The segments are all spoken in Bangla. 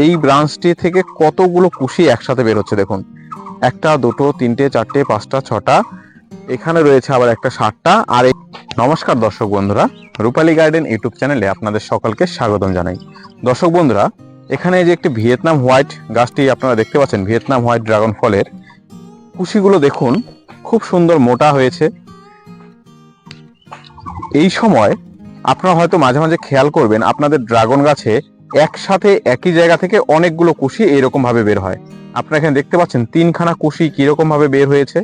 এই ব্রাঞ্চটি থেকে কতগুলো কুশি একসাথে বের হচ্ছে দেখুন। একটা, দুটো, তিনটে, চারটে, পাঁচটা, ছটা। এখানে রয়েছে আবার একটা সাতটা। আর নমস্কার দর্শক বন্ধুরা, রূপালী গার্ডেন ইউটিউব চ্যানেলে আপনাদের সকলকে স্বাগতম জানাই। দর্শক বন্ধুরা, এখানে যে একটি ভিয়েতনাম হোয়াইট গাছটি আপনারা দেখতে পাচ্ছেন, ভিয়েতনাম হোয়াইট ড্রাগন ফলের। কুশিগুলো দেখুন, খুব সুন্দর মোটা হয়েছে। এই সময় আপনারা হয়তো মাঝে মাঝে খেয়াল করবেন, আপনাদের ড্রাগন গাছে একসাথে একই জায়গা থেকে অনেকগুলো কুশি এইরকম ভাবে বের হয়। আপনারা এখানে দেখতে পাচ্ছেন তিনখানা কুশি কীরকম ভাবে বের হয়েছে।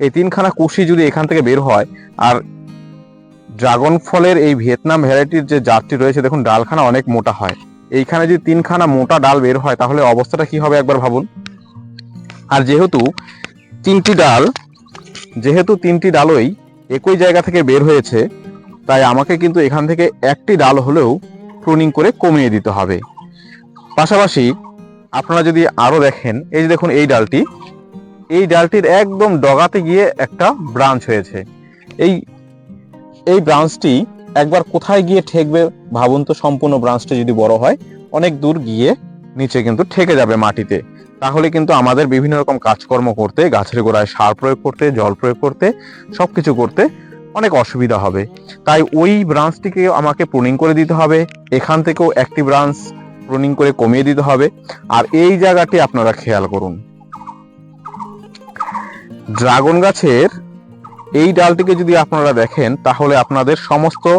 এই তিনখানা কুশি যদি এখান থেকে বের হয়, আর ড্রাগন ফলের এই ভিয়েতনাম ভ্যারাইটির যে জাতটি রয়েছে, দেখুন, ডালখানা অনেক মোটা হয়। এইখানে যদি তিনখানা মোটা ডাল বের হয়, তাহলে অবস্থাটা কি হবে একবার ভাবুন। আর যেহেতু তিনটি ডাল, যেহেতু তিনটি ডালই একই জায়গা থেকে বের হয়েছে, তাই আমাকে কিন্তু এখান থেকে একটি ডাল হলেও প্রুনিং করে কমিয়ে দিতে হবে। পাশাপাশি আপনারা যদি আরও দেখেন, এই যে দেখুন এই ডালটি, এই ডালটির একদম ডগাতে গিয়ে একটা ব্রাঞ্চ হয়েছে। এই এই ব্রাঞ্চটি একবার কোথায় গিয়ে ঠেকবে ভাবুন তো, সম্পূর্ণ ব্রাঞ্চটি যদি বড় হয়, অনেক দূর গিয়ে নিচে কিন্তু ঠেকে যাবে মাটিতে। তাহলে কিন্তু আমাদের বিভিন্ন রকম কাজকর্ম করতে, গাছের গোড়ায় সার প্রয়োগ করতে, জল প্রয়োগ করতে, সবকিছু করতে অনেক অসুবিধা হবে। তাই ওই ব্রাঞ্চটিকে আমাকে প্রুনিং করে দিতে হবে। এখান থেকেও একটি ব্রাঞ্চ প্রুনিং করে কমিয়ে দিতে হবে। আর এই জায়গাটি আপনারা খেয়াল করুন। ড্রাগন গাছের এই ডালটিকে যদি আপনারা দেখেন, তাহলে আপনাদের সমস্ত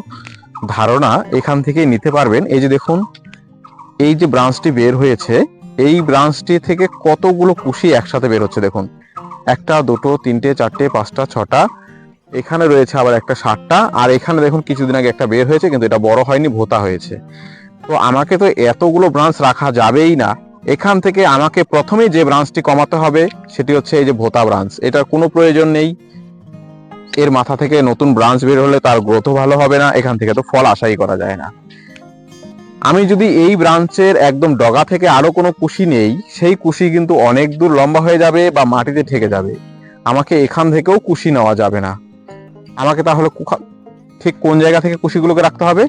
ধারণা এখান থেকেই নিতে পারবেন। এই যে দেখুন, এই যে ব্রাঞ্চটি বের হয়েছে, এই ব্রাঞ্চটি থেকে কতগুলো কুশি একসাথে বের হচ্ছে দেখুন। একটা, দুটো, তিনটে, চারটে, পাঁচটা, ছটা এখানে রয়েছে আবার একটা সাতটা আর এখানে দেখুন কিছুদিন আগে একটা বের হয়েছে, কিন্তু এটা বড় হয়নি, ভোতা হয়েছে। তো আমাকে তো এতগুলো ব্রাঞ্চ রাখা যাবেই না। এখান থেকে আমাকে প্রথমেই যে ব্রাঞ্চটি কমাতে হবে, সেটি হচ্ছে এই যে ভোতা ব্রাঞ্চ এটার কোনো প্রয়োজন নেই। এর মাথা থেকে নতুন ব্রাঞ্চ বের হলে তার গ্রোথও ভালো হবে না, এখান থেকে তো ফল আশাই করা যায় না। আমি যদি এই ব্রাঞ্চের একদম ডগা থেকে আরও কোনো কুশি নেই, সেই কুশি কিন্তু অনেক দূর লম্বা হয়ে যাবে বা মাটিতে ঠেকে যাবে। আমাকে এখান থেকেও কুশি নেওয়া যাবে না। আমাকে তাহলে ঠিক কোন জায়গা থেকে কুশিগুলোকে রাখতে হবে?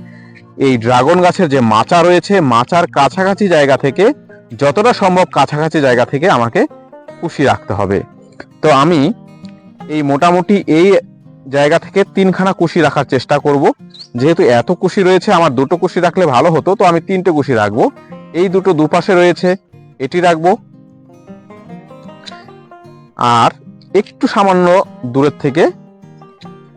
এই ড্রাগন গাছের যে মাচা রয়েছে, মাচার কাছাকাছি জায়গা থেকে, যতটা সম্ভব কাছাকাছি জায়গা থেকে আমাকে কুশি রাখতে হবে। তো আমি এই মোটামুটি এই জায়গা থেকে তিনখানা কুশি রাখার চেষ্টা করব। যেহেতু এত কুশি রয়েছে, আমার দুটো কুশি রাখলে ভালো হতো, তো আমি তিনটে কুশি রাখব। এই দুটো দুপাশে রয়েছে, এটি রাখব। আর একটু সামান্য দূরের থেকে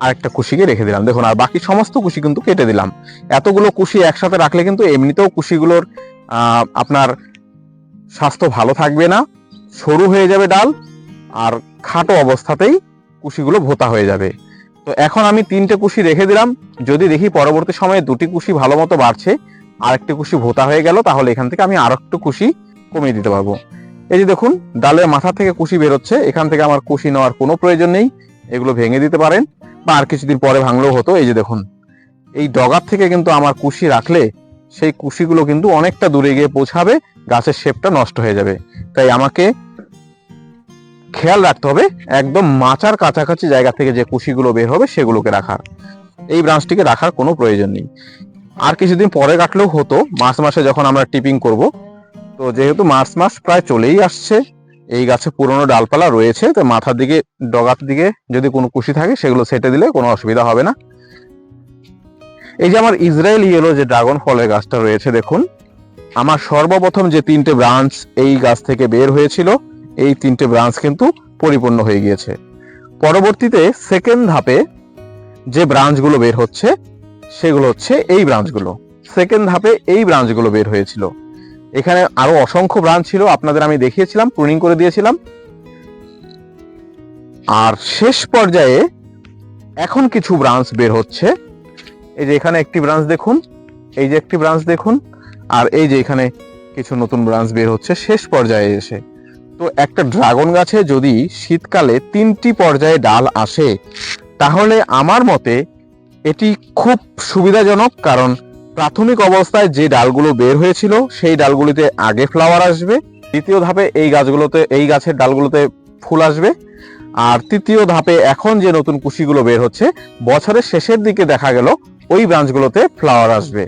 আরেকটা কুশিকে রেখে দিলাম। দেখুন, আর বাকি সমস্ত কুশি কিন্তু কেটে দিলাম। এতগুলো কুশি একসাথে রাখলে কিন্তু এমনিতেও কুশিগুলোর আপনার স্বাস্থ্য ভালো থাকবে না, সরু হয়ে যাবে ডাল, আর খাটো অবস্থাতেই কুশিগুলো ভোতা হয়ে যাবে। তো এখন আমি তিনটে কুশি রেখে দিলাম। যদি দেখি পরবর্তী সময়ে দুটি কুশি ভালো মতো বাড়ছে আর একটি কুশি ভোতা হয়ে গেল, তাহলে এখান থেকে আমি আর একটু কুশি কমিয়ে দিতে পারব। এই যে দেখুন, ডালের মাথা থেকে কুশি বেরোচ্ছে। এখান থেকে আমার কুশি নেওয়ার কোনো প্রয়োজন নেই। এগুলো ভেঙে দিতে পারেন। বা আর কিছুদিন পরে ভাঙলেও হতো। এই যে দেখুন, এই ডগার থেকে কিন্তু আমার কুশি রাখলে সেই কুশিগুলো কিন্তু অনেকটা দূরে গিয়ে পৌঁছাবে, গাছের শেপটা নষ্ট হয়ে যাবে। তাই আমাকে খেয়াল রাখতে হবে, একদম মাচার কাছাকাছি জায়গা থেকে যে কুশিগুলো বের হবে সেগুলোকে রাখার। এই ব্রাঞ্চটিকে রাখার কোনো প্রয়োজন নেই। আর কিছুদিন পরে কাটলেও হতো, মার্চ মাসে যখন আমরা টিপিং করব, তো যেহেতু মার্চ মাস প্রায় চলেই আসছে এই গাছে পুরনো ডালপালা রয়েছে, তো মাথার দিকে, ডগার দিকে যদি কোনো কুশি থাকে, সেগুলো সেটে দিলে কোনো অসুবিধা হবে না। এই যে আমার ইসরায়েল ইয়েলো যে ড্রাগন ফলের গাছটা রয়েছে, দেখুন। আমার সর্বপ্রথম যে তিনটে ব্রাঞ্চ এই গাছ থেকে বের হয়েছিল, এই তিনটে ব্রাঞ্চ কিন্তু পরিপূর্ণ হয়ে গিয়েছে। পরবর্তীতে সেকেন্ড ধাপে যে ব্রাঞ্চগুলো বের হচ্ছে, সেগুলো হচ্ছে এই ব্রাঞ্চগুলো সেকেন্ড ধাপে এই ব্রাঞ্চগুলো বের হয়েছিল। এখানে আরও অসংখ্য ব্রাঞ্চ ছিল, আপনাদের আমি দেখিয়েছিলাম প্রুনিং করে দিয়েছিলাম। আর শেষ পর্যায়ে এখন কিছু ব্রাঞ্চ বের হচ্ছে। এই যে এখানে একটি ব্রাঞ্চ দেখুন, এই যে একটি ব্রাঞ্চ দেখুন, আর এই যে এখানে কিছু নতুন ব্রাঞ্চ বের হচ্ছে শেষ পর্যায়ে এসে। তো একটা ড্রাগন গাছে যদি শীতকালে তিনটি পর্যায়ে ডাল আসে, তাহলে আমার মতে এটি খুব সুবিধাজনক, কারণ প্রাথমিক অবস্থায় যে ডালগুলো বের হয়েছিল, সেই ডালগুলিতে আগে ফ্লাওয়ার আসবে। দ্বিতীয় ধাপে এই গাছগুলোতে, এই গাছের ডালগুলোতে ফুল আসবে। আর তৃতীয় ধাপে এখন যে নতুন কুশিগুলো বের হচ্ছে, বছরের শেষের দিকে দেখা গেল, ওই ব্রাঞ্চগুলোতে ফ্লাওয়ার আসবে।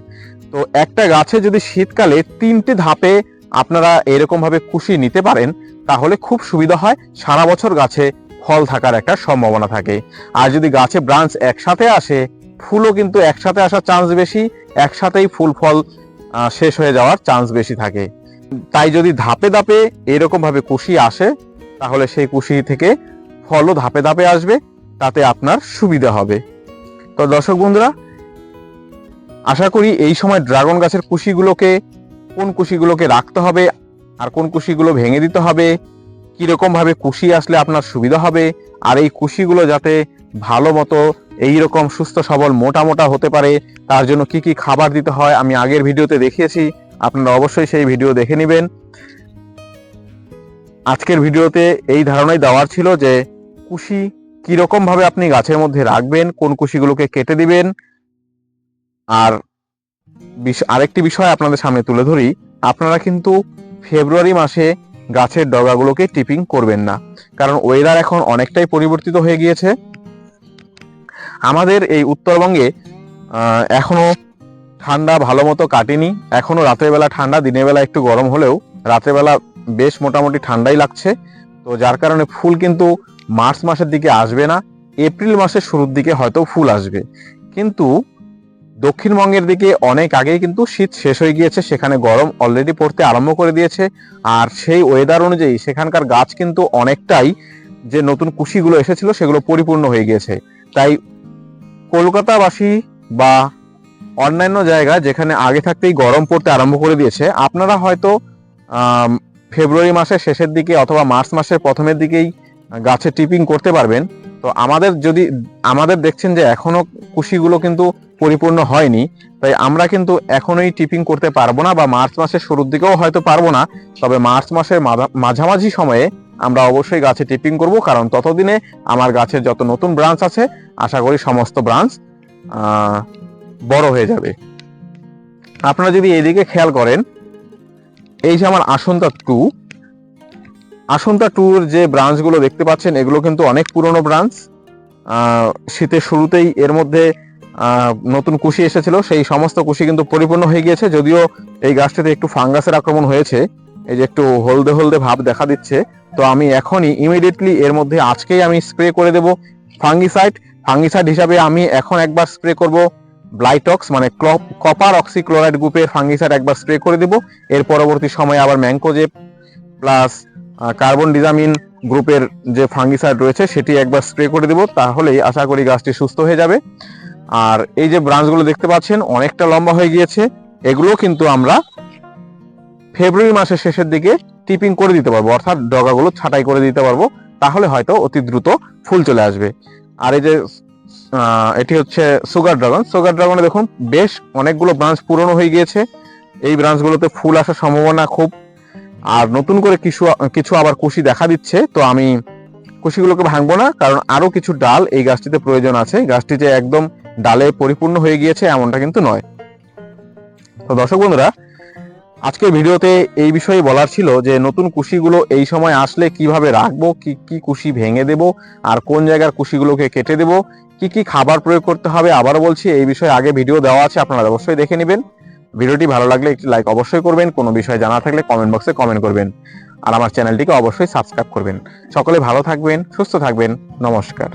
তো একটা গাছে যদি শীতকালে তিনটি ধাপে আপনারা এরকম ভাবে কুশি নিতে পারেন, তাহলে খুব সুবিধা হয়। সারা বছর গাছে ফল থাকার একটা সম্ভাবনা থাকে। আর যদি গাছে ব্রাঞ্চ একসাথে আসে ফুলও কিন্তু একসাথে আসার চান্স বেশি, একসাথেই ফুল ফল শেষ হয়ে যাওয়ার চান্স বেশি থাকে। তাই যদি ধাপে ধাপে এরকম ভাবে কুশি আসে, তাহলে সেই কুশি থেকে ফলও ধাপে ধাপে আসবে, তাতে আপনার সুবিধা হবে। তো দর্শক বন্ধুরা, আশা করি এই সময় ড্রাগন গাছের কুশিগুলোকে, কোন কুশিগুলোকে রাখতে হবে, আর কোন কুশিগুলো ভেঙে দিতে হবে কীরকমভাবে কুশি আসলে আপনার সুবিধা হবে, আর এই কুশিগুলো যাতে ভালো মতো এইরকম সুস্থ সবল মোটা মোটা হতে পারে, তার জন্য কি কি খাবার দিতে হয় আমি আগের ভিডিওতে দেখিয়েছি, আপনারা অবশ্যই সেই ভিডিও দেখে নেবেন। আজকের ভিডিওতে এই ধারণাই দেওয়ার ছিল যে কুশি কীরকম ভাবে আপনি গাছের মধ্যে রাখবেন, কোন কুশিগুলোকে কেটে দিবেন। আর আরেকটি বিষয় আপনাদের সামনে তুলে ধরি, আপনারা কিন্তু ফেব্রুয়ারি মাসে গাছের ডগাগুলোকে টিপিং করবেন না, কারণ ওয়েদার এখন অনেকটাই পরিবর্তিত হয়ে গিয়েছে। আমাদের এই উত্তরবঙ্গে আহ, এখনও ঠান্ডা ভালো মতো কাটেনি। এখনও রাতের বেলা ঠান্ডা দিনের বেলা একটু গরম হলেও রাতের বেলা বেশ মোটামুটি ঠান্ডাই লাগছে। তো যার কারণে ফুল কিন্তু মার্চ মাসের দিকে আসবে না এপ্রিল মাসের শুরুর দিকে হয়তো ফুল আসবে। কিন্তু দক্ষিণবঙ্গের দিকে অনেক আগেই কিন্তু শীত শেষ হয়ে গিয়েছে সেখানে গরম অলরেডি পড়তে আরম্ভ করে দিয়েছে। আর সেই ওয়েদার অনুযায়ী সেখানকার গাছ কিন্তু অনেকটাই যে নতুন কুশিগুলো এসেছিল সেগুলো পরিপূর্ণ হয়ে গিয়েছে। তাই কলকাতাবাসী বা অন্যান্য জায়গা যেখানে আগে থাকতেই গরম পড়তে আরম্ভ করে দিয়েছে, আপনারা হয়তো ফেব্রুয়ারি মাসের শেষের দিকে অথবা মার্চ মাসের প্রথমের দিকেই গাছে টিপিং করতে পারবেন। তো আমাদের যদি, আমাদের দেখছেন যে এখনও কুশিগুলো কিন্তু পরিপূর্ণ হয়নি, তাই আমরা কিন্তু এখনোই টিপিং করতে পারব না বা মার্চ মাসের শুরুর দিকেও হয়তো পারব না। তবে মার্চ মাসের মাঝা- মাঝামাঝি সময়ে আমরা অবশ্যই গাছে টিপিং করব, কারণ ততদিনে আমার গাছের যত নতুন ব্রাঞ্চ আছে আশা করি সমস্ত ব্রাঞ্চ বড় হয়ে যাবে। আপনারা যদি এইদিকে খেয়াল করেন, এই যে আমার আসন্তা টু আসন্তা টুর যে ব্রাঞ্চগুলো দেখতে পাচ্ছেন, এগুলো কিন্তু অনেক পুরনো ব্রাঞ্চ শীতের শুরুতেই এর মধ্যে নতুন কুশি এসেছিল, সেই সমস্ত কুশি কিন্তু পরিপূর্ণ হয়ে গিয়েছে, যদিও এই গাছটিতে একটু ফাঙ্গাসের আক্রমণ হয়েছে। এই যে একটু হলদে হলদে ভাব দেখা দিচ্ছে, তো আমি এখনই ইমিডিয়েটলি এর মধ্যে আজকেই আমি স্প্রে করে দেব ফাঙ্গিসাইড ফাঙ্গিসাইড হিসাবে আমি এখন একবার স্প্রে করব ব্লাইটক্স মানে কপার অক্সিক্লোরাইড গ্রুপের ফাঙ্গিসাইড একবার স্প্রে করে দেব। এর পরবর্তী সময়ে আবার ম্যাঙ্কোজেব প্লাস কার্বন ডিজামিন গ্রুপের যে ফাঙ্গিসাইড রয়েছে, সেটি একবার স্প্রে করে দেব। তাহলেই আশা করি গাছটি সুস্থ হয়ে যাবে। আর এই যে ব্রাঞ্চগুলো দেখতে পাচ্ছেন, অনেকটা লম্বা হয়ে গিয়েছে। এগুলো কিন্তু আমরা ফেব্রুয়ারি মাসের শেষের দিকে টিপিং করে দিতে পারব, অর্থাৎ ডগাগুলো ছাঁটাই করে দিতে পারব। তাহলে হয়তো অতি দ্রুত ফুল চলে আসবে। আর এই যে এটি হচ্ছে সুগার ড্রাগন সুগার ড্রাগনে দেখুন, বেশ অনেকগুলো ব্রাঞ্চ পুরনো হয়ে গিয়েছে। এই ব্রাঞ্চগুলোতে ফুল আসার সম্ভাবনা খুব। আর নতুন করে কিছু কিছু আবার কুশি দেখা দিচ্ছে, তো আমি কুশিগুলোকে ভাঙবো না, কারণ আরও কিছু ডাল এই গাছটিতে প্রয়োজন আছে। গাছটি যে একদম ডালে পরিপূর্ণ হয়ে গিয়েছে, এমনটা কিন্তু নয়। তো দর্শক বন্ধুরা আজকের ভিডিওতে এই বিষয়ে বলার ছিল যে নতুন কুশিগুলো এই সময় আসলে কীভাবে রাখব, কি কি কুশি ভেঙে দেব, আর কোন জায়গার কুশিগুলোকে কেটে দেব, কি কি খাবার প্রয়োগ করতে হবে আবারও বলছি, এই বিষয়ে আগে ভিডিও দেওয়া আছে, আপনারা অবশ্যই দেখে নেবেন। ভিডিওটি ভালো লাগলে একটি লাইক অবশ্যই করবেন, কোনো বিষয় জানা থাকলে কমেন্ট বক্সে কমেন্ট করবেন। আর আমার চ্যানেলটিকে অবশ্যই সাবস্ক্রাইব করবেন। সকলে ভালো থাকবেন, সুস্থ থাকবেন, নমস্কার।